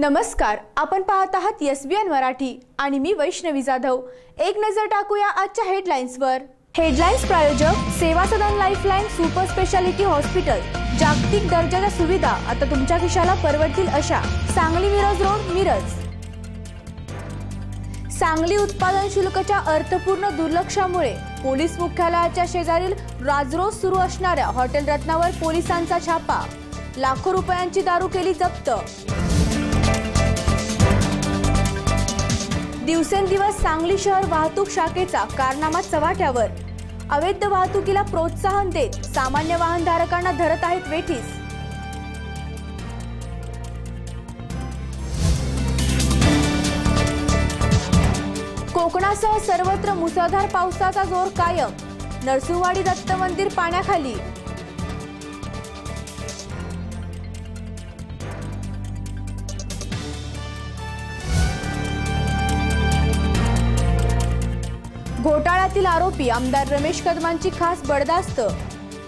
नमस्कार आपण पाहत आहात एस बी एन मराठी आणि मी वैष्णवी जाधव. एक नजर टाकूया आजच्या हेडलाईन्सवर. हेडलाईन्स प्रायोजक Seva Sadan lifeline super speciality hospital. जागतिक दर्जाच्या सुविधा आता तुमच्या खिशाला परवडतील अशा. सांगली मिरज रोड मिरज. सांगली उत्पादन शुल्कच्या अर्थपूर्ण दुर्लक्षामुळे पोलीस मुख्यालयाच्या शेजारील राजरोज सुरू असणाऱ्या हॉटेल रत्नावर पोलिसांचा छापा. लाखो रुपयांची दारू केली जप्त. दिवसेंदिवस सांगली शहर वाहतूक शाखेचा कारनामा चव्हाट्यावर. अवैध वाहतुकीला प्रोत्साहन देत सामान्य वाहनधारकांना धरत आहेत वेठीस. कोकणासह सर्वत्र मुसळधार पावसाचा जोर कायम. नरसुवाडी दत्त मंदिर पाण्याखाली. प्रकरणातील आरोपी आमदार रमेश कदमांची खास बडदास्त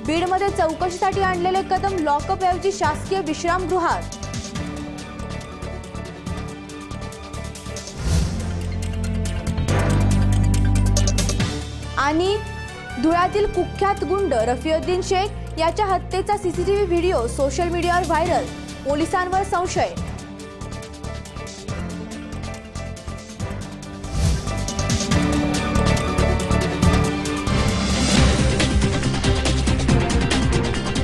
बीडमध्ये चौकशीसाठी आणलेले कदम लॉकअप ऐवजी शासकीय विश्रामगृहात. आणि धुळ्यातील कुख्यात गुंड रफिउद्दीन शेख याच्या हत्येचा सीसीटीव्ही व्हिडिओ सोशल मीडियावर व्हायरल. पोलिसांवर संशय.